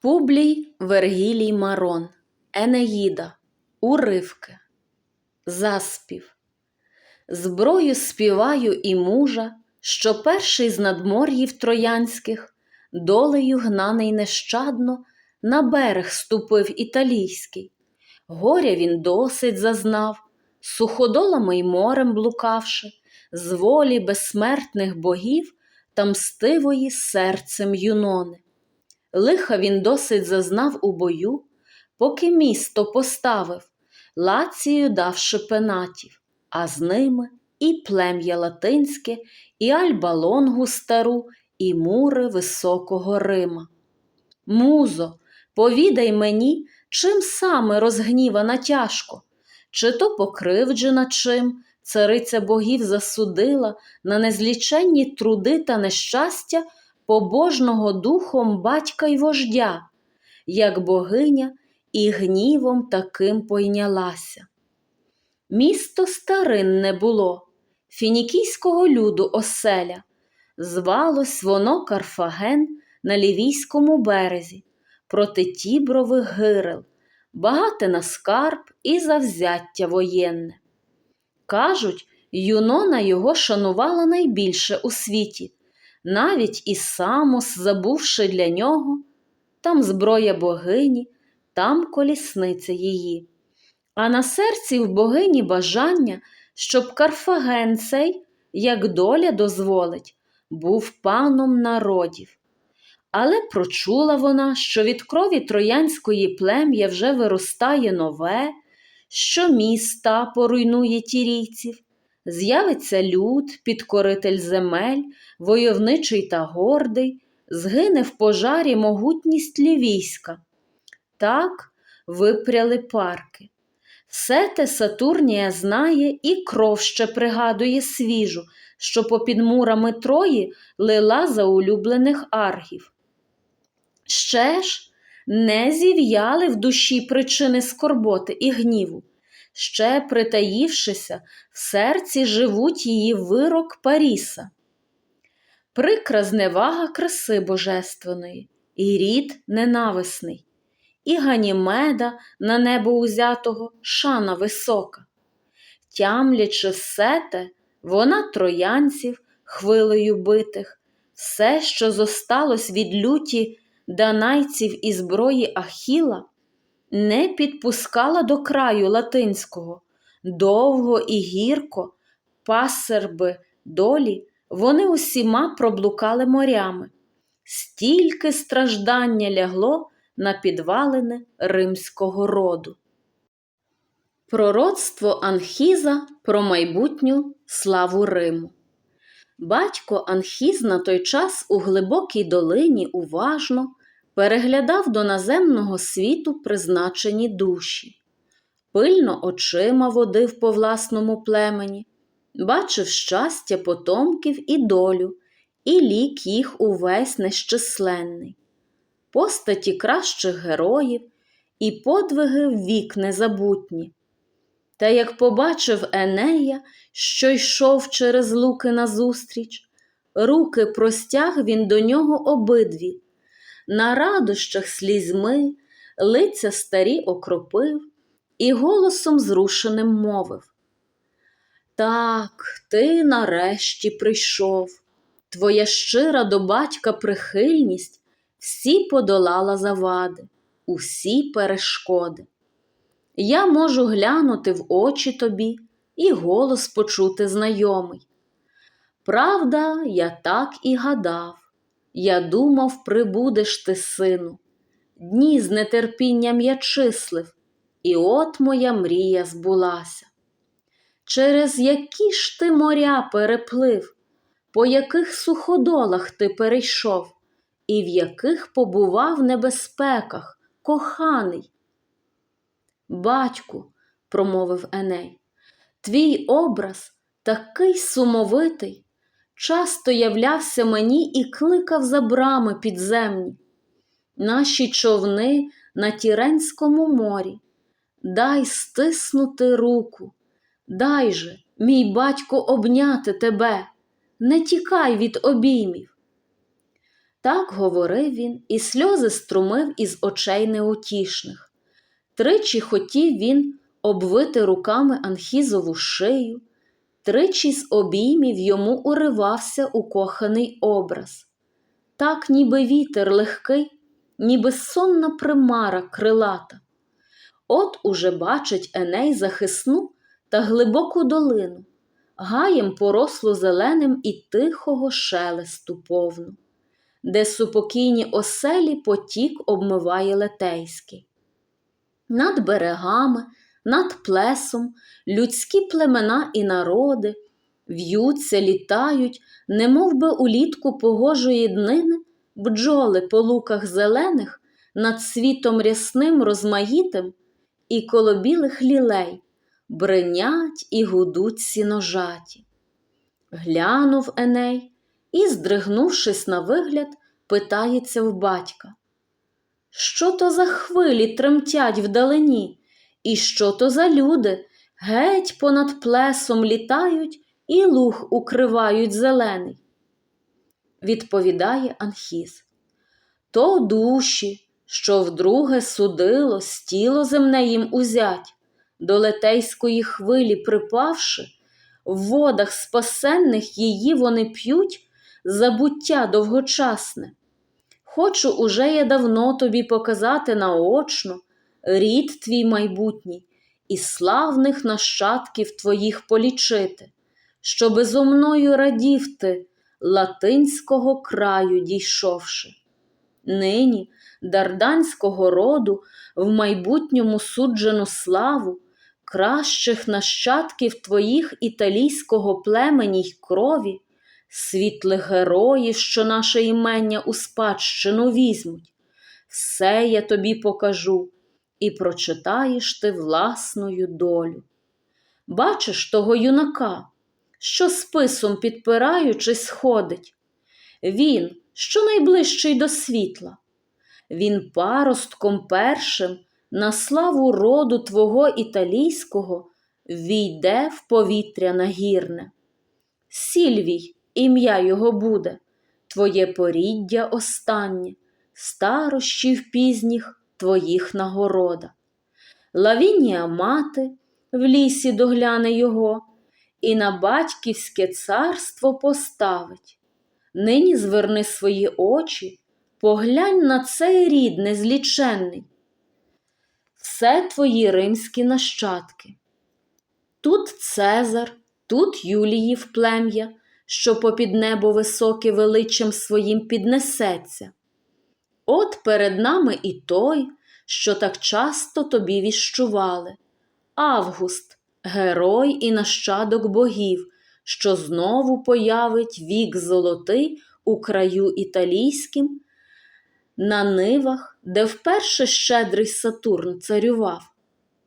Публій Вергілій Марон, Енеїда, Уривки, Заспів. Зброю співаю і мужа, що перший з надмор'їв троянських, долею гнаний нещадно, на берег ступив італійський. Горя він досить зазнав, суходолами й морем блукавши, з волі безсмертних богів та мстивої серцем юнони. Лиха він досить зазнав у бою, поки місто поставив, лацію давши пенатів, а з ними і плем'я латинське, і альба лонгу стару, і мури високого Рима. Музо, повідай мені, чим саме розгнівана тяжко, чи то покривджена чим, цариця богів засудила на незліченні труди та нещастя побожного духом батька й вождя, як богиня і гнівом таким пойнялася. Місто старинне було, фінікійського люду оселя, звалось воно Карфаген на лівійському березі, проти тібрових гирел, багате на скарб і завзяття воєнне. Кажуть, Юнона його шанувала найбільше у світі, навіть і Самос, забувши для нього, там зброя богині, там колісниця її. А на серці в богині бажання, щоб Карфаген цей, як доля дозволить, був паном народів. Але прочула вона, що від крові троянської плем'я вже виростає нове, що міста поруйнує тірійців, з'явиться люд, підкоритель земель, войовничий та гордий, згине в пожарі могутність лівійська. Так випряли парки. Все те Сатурнія знає і кров ще пригадує свіжу, що попід мурами Трої лила за улюблених аргів. Ще ж не зів'яли в душі причини скорботи і гніву, ще, притаївшися, в серці живуть її вирок Паріса. Прикра зневага краси божественної, і рід ненависний, і Ганімеда на небо узятого шана висока. Тямлячи все те, вона троянців, хвилею битих, все, що зосталось від люті данайців і зброї Ахіла, не підпускала до краю латинського, довго і гірко, пасерби долі, вони усіма проблукали морями. Стільки страждання лягло на підвалини римського роду. Пророцтво Анхіза про майбутню славу Риму. Батько Анхіз на той час у глибокій долині уважно переглядав до наземного світу призначені душі, пильно очима водив по власному племені, бачив щастя потомків і долю, і лік їх увесь нещисленний, постаті кращих героїв і подвиги вік незабутні. Та як побачив Енея, що йшов через луки назустріч, руки простяг він до нього обидві, на радощах слізьми, лиця старі окропив і голосом зрушеним мовив. Так, ти нарешті прийшов, твоя щира до батька прихильність всі подолала завади, усі перешкоди. Я можу глянути в очі тобі і голос почути знайомий. Правда, я так і гадав. Я думав, прибудеш ти, сину. Дні з нетерпінням я числив, і от моя мрія збулася. Через які ж ти моря переплив, по яких суходолах ти перейшов, і в яких побував небезпеках, коханий. Батьку, промовив Еней, твій образ такий сумовитий, часто являвся мені і кликав за брами підземні, наші човни на Тіренському морі. Дай стиснути руку, дай же, мій батько, обняти тебе, не тікай від обіймів. Так говорив він, і сльози струмив із очей неутішних. Тричі хотів він обвити руками Анхізову шию, тричі з обіймів йому уривався укоханий образ. Так, ніби вітер легкий, ніби сонна примара крилата. От уже бачить Еней захисну та глибоку долину, гаєм порослу зеленим і тихого шелесту повну, де супокійні оселі потік обмиває летейський. Над берегами, над плесом людські племена і народи в'ються, літають, немов би улітку погожої днини, бджоли по луках зелених над світом рясним розмаїтим і коло білих лілей бринять і гудуть сіножаті. Глянув Еней і, здригнувшись на вигляд, питається в батька. Що то за хвилі тремтять вдалині, і що то за люди геть понад плесом літають і луг укривають зелений? Відповідає Анхіз. То душі, що вдруге судило, стіло земне їм узять, до летейської хвилі припавши, в водах спасенних її вони п'ють забуття довгочасне. Хочу уже я давно тобі показати наочно рід твій майбутній і славних нащадків твоїх полічити, щоби зо мною радів ти, латинського краю дійшовши. Нині дарданського роду в майбутньому суджену славу, кращих нащадків твоїх італійського племені й крові, світлих героїв, що наше імення у спадщину візьмуть. Все я тобі покажу, і прочитаєш ти власною долю. Бачиш того юнака, що списом підпираючись, ходить. Він, що найближчий до світла. Він паростком першим на славу роду твого італійського війде в повітря нагірне. Сільвій, ім'я його буде, твоє поріддя останнє, старощів пізніх твоїх нагорода. Лавінія мати в лісі догляне його і на батьківське царство поставить. Нині зверни свої очі, поглянь на цей рід незліченний. Все твої римські нащадки. Тут Цезар, тут Юліїв плем'я, що попід небо високе величчям своїм піднесеться. От перед нами і той, що так часто тобі віщували. Август, герой і нащадок богів, що знову появить вік золотий у краю італійським, на нивах, де вперше щедрий Сатурн царював,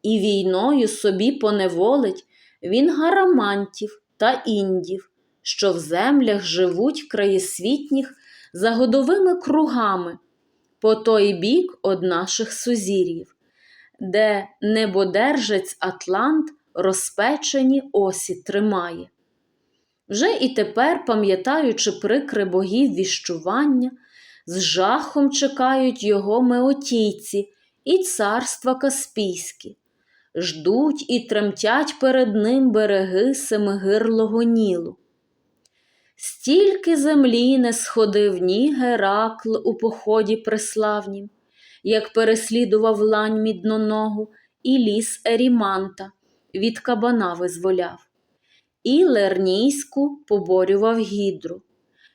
і війною собі поневолить він гарамантів та індів, що в землях живуть краєсвітніх за годовими кругами, по той бік од наших сузір'їв, де небодержець Атлант розпечені осі тримає. Вже і тепер, пам'ятаючи прикре богів віщування, з жахом чекають його меотійці і царства Каспійські, ждуть і тремтять перед ним береги семигирлого Нілу. Стільки землі не сходив ні Геракл у поході преславнім, як переслідував лань мідноногу і ліс Еріманта від кабана визволяв, і Лернійську поборював гідру,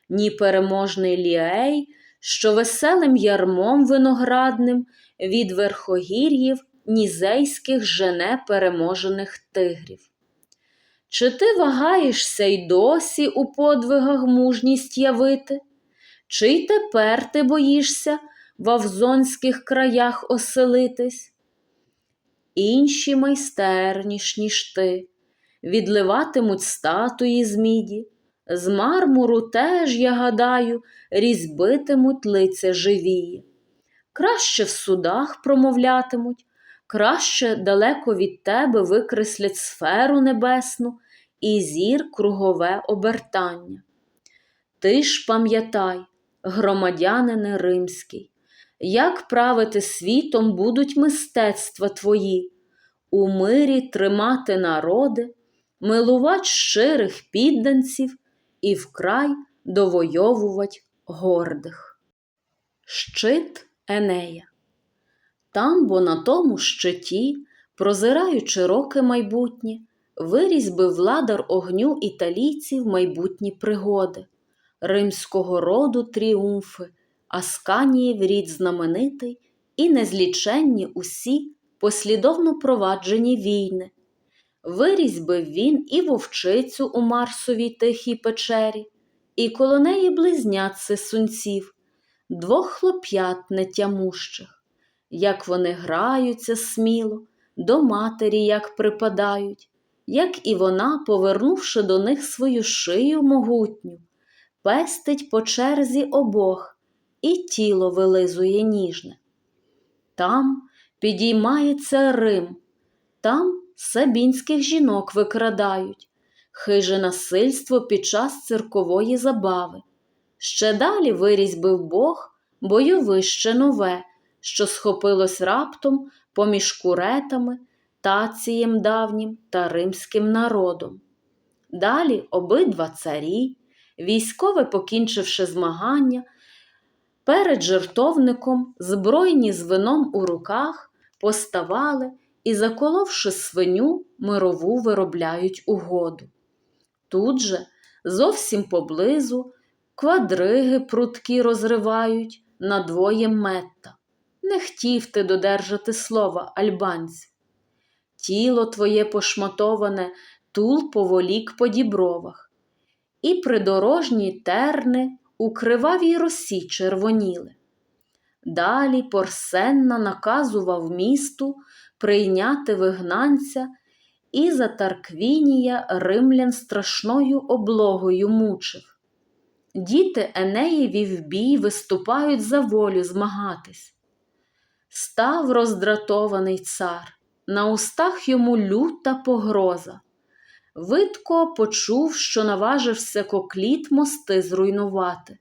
ні переможний ліей, що веселим ярмом виноградним від верхогір'їв нізейських жене переможених тигрів. Чи ти вагаєшся й досі у подвигах мужність явити? Чи й тепер ти боїшся в авзонських краях оселитись? Інші майстерніш, ніж ти, відливатимуть статуї з міді, з мармуру теж, я гадаю, різьбитимуть лиця живії. Краще в судах промовлятимуть, краще далеко від тебе викреслять сферу небесну і зір кругове обертання. Ти ж пам'ятай, громадянине римський, як правити світом будуть мистецтва твої, у мирі тримати народи, милувать щирих підданців і вкрай довойовувать гордих. Щит Енея Там, бо на тому щиті, прозираючи роки майбутнє, вирізь би владар огню італійців майбутні пригоди, римського роду тріумфи, Асканіїв рід знаменитий і незліченні усі послідовно проваджені війни. Вирізь би він і вовчицю у Марсовій тихій печері, і коло неї близнятце сунців, двох хлоп'ят нетямущих, як вони граються сміло, до матері як припадають, як і вона, повернувши до них свою шию могутню, пестить по черзі обох і тіло вилизує ніжне. Там підіймається Рим, там сабінських жінок викрадають, хиже насильство під час циркової забави. Ще далі вирізьбив Бог бойовище нове, що схопилось раптом поміж куретами, тацієм давнім та римським народом. Далі обидва царі, військове покінчивши змагання, перед жертовником, збройні з вином у руках, поставали і, заколовши свиню, мирову виробляють угоду. Тут же, зовсім поблизу, квадриги прутки розривають надвоє метта. Не хотів ти додержати слова, альбанцю. Тіло твоє пошматоване тул поволік по дібровах, і придорожні терни у кривавій росі червоніли. Далі Порсенна наказував місту прийняти вигнанця, і за Тарквінія римлян страшною облогою мучив. Діти Енеєві в бій виступають за волю змагатись. Став роздратований цар, на устах йому люта погроза. Видко почув, що наважився кокліт мости зруйнувати,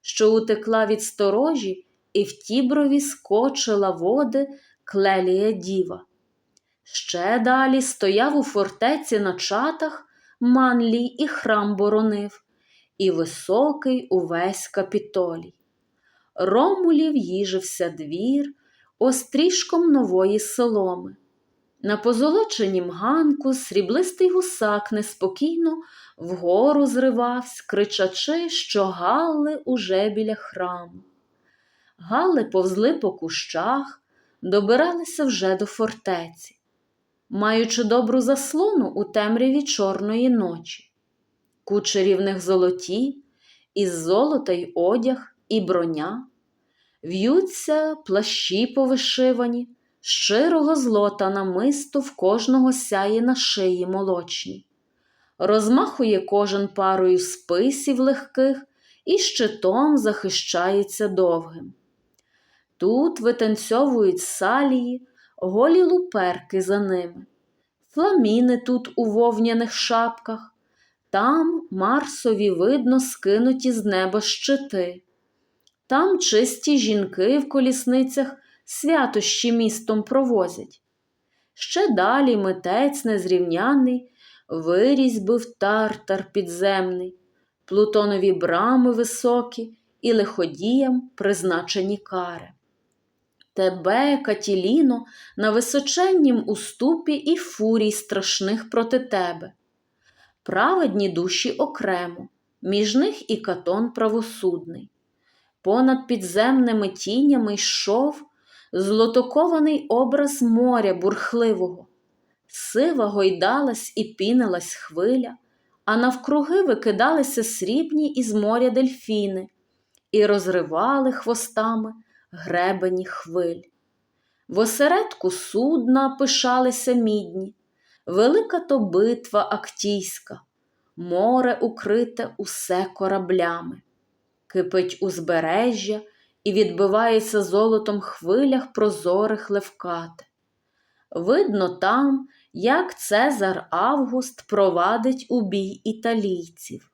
що утекла від сторожі і в тіброві скочила води клелія діва. Ще далі стояв у фортеці на чатах Манлій і храм боронив, і високий увесь капітолій. Ромулів їжився двір острішком нової соломи. На позолоченім ганку сріблистий гусак неспокійно вгору зривавсь, кричачи, що Галли уже біля храму. Галли повзли по кущах, добиралися вже до фортеці, маючи добру заслону у темряві чорної ночі. Кучері в них золоті, із золота й одяг, і броня, в'ються плащі повишивані, щирого злота намисто в кожного сяє на шиї молочні. Розмахує кожен парою списів легких і щитом захищається довгим. Тут витанцьовують салії, голі луперки за ними, фламіни тут у вовняних шапках, там Марсові видно скинуті з неба щити, там чисті жінки в колісницях святощі містом провозять. Ще далі митець незрівняний вирізьбив тартар підземний, плутонові брами високі і лиходіям призначені кари. Тебе, Катіліно, на височеннім уступі і фурій страшних проти тебе. Праведні душі окремо, між них і катон правосудний. Понад підземними тінями йшов злотокований образ моря бурхливого. Сива гойдалась і пінилась хвиля, а навкруги викидалися срібні із моря дельфіни і розривали хвостами гребені хвиль. В осередку судна пишалися мідні, велика то битва актійська, море укрите усе кораблями, кипить узбережжя і відбивається золотом хвилях прозорих левкати. Видно там, як Цезар Август провадить у бій італійців.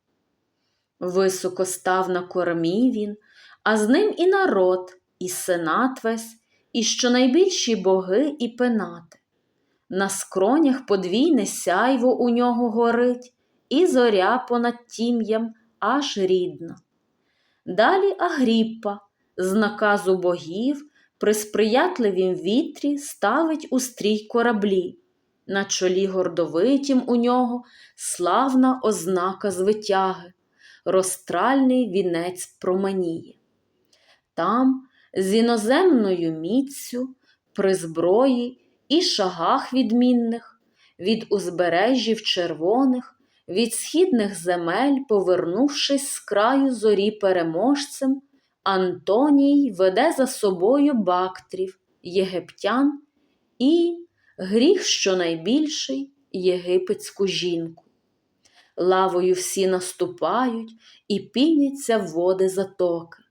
Високо став на кормі він, а з ним і народ, і сенат весь, і щонайбільші боги і пенати. На скронях подвійне сяйво у нього горить, і зоря понад тім'ям аж рідна. Далі Агріппа з наказу богів при сприятливім вітрі ставить у стрій кораблі. На чолі гордовитім у нього славна ознака звитяги, розтральний вінець променіє. Там з іноземною міцю, при зброї і шагах відмінних, від узбережжів червоних, від східних земель, повернувшись з краю зорі переможцем, Антоній веде за собою бактрів, єгиптян і, гріх щонайбільший, єгипетську жінку. Лавою всі наступають і піняться води затоки,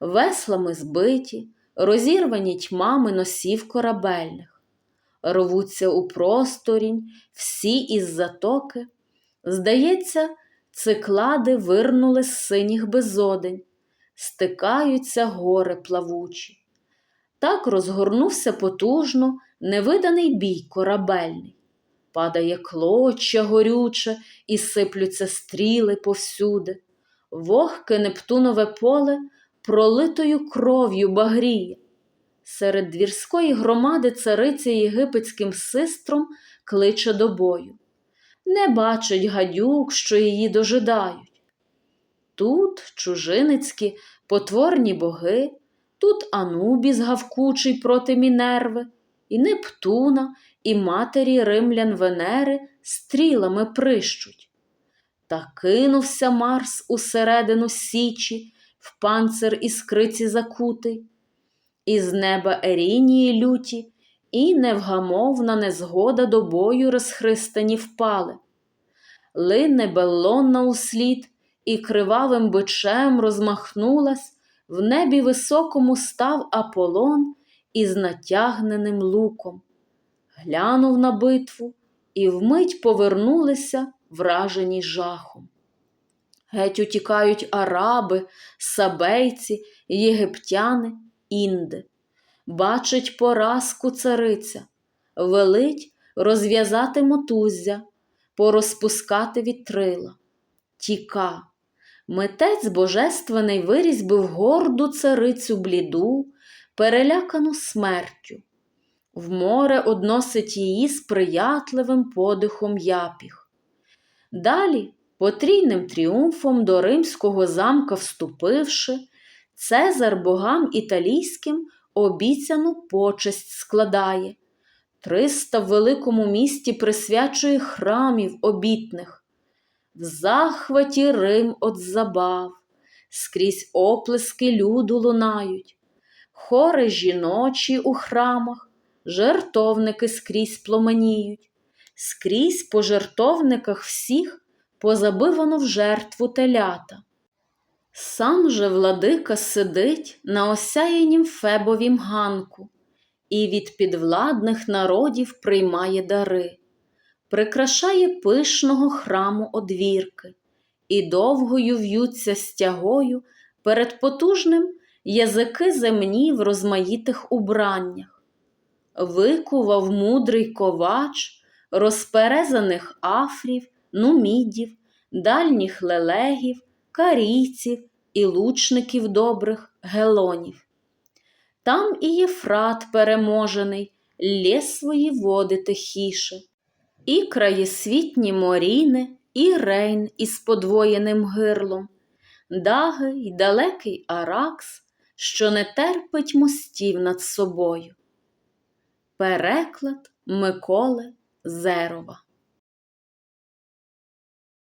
веслами збиті, розірвані тьмами носів корабельних, рвуться у просторінь всі із затоки. Здається, циклади вирнули з синіх безодень, стикаються гори плавучі. Так розгорнувся потужно невиданий бій корабельний. Падає клоча горюче і сиплються стріли повсюди. Вогке Нептунове поле пролитою кров'ю багріє. Серед двірської громади цариця єгипетським систром кличе до бою. Не бачить гадюк, що її дожидають. Тут чужиницькі потворні боги, тут Анубіс гавкучий проти Мінерви, і Нептуна, і матері римлян Венери стрілами прищуть. Та кинувся Марс усередину січі, в панцир іскриці закутий, із неба Ерінії люті, і невгамовна незгода до бою розхристані впали. Лине Беллонна услід і кривавим бичем розмахнулась, в небі високому став Аполлон із натягненим луком. Глянув на битву і вмить повернулися, вражені жахом. Геть утікають араби, сабейці, єгиптяни, інди. Бачить поразку цариця, велить розв'язати мотуззя, порозпускати вітрила. Тіка. Митець божественний вирізьбив горду царицю бліду, перелякану смертю. В море односить її сприятливим подихом япіх. Далі, потрійним тріумфом до римського замка вступивши, Цезар богам італійським обіцяну почесть складає. Триста в великому місті присвячує храмів обітних. В захваті Рим от забав, скрізь оплески люду лунають, хори жіночі у храмах, жертовники скрізь пломеніють, скрізь по жертовниках всіх позабивано в жертву телята. Сам же владика сидить на осяянім Фебовім ганку і від підвладних народів приймає дари, прикрашає пишного храму одвірки, і довгою в'ються стягою перед потужним язики земні в розмаїтих убраннях. Викував мудрий ковач розперезаних афрів, нумідів, дальніх лелегів, карійців і лучників добрих гелонів. Там і Єфрат переможений, лє свої води тихіше, і краєсвітні моріни, і рейн із подвоєним гирлом, даги й далекий Аракс, що не терпить мостів над собою. Переклад Миколи Зерова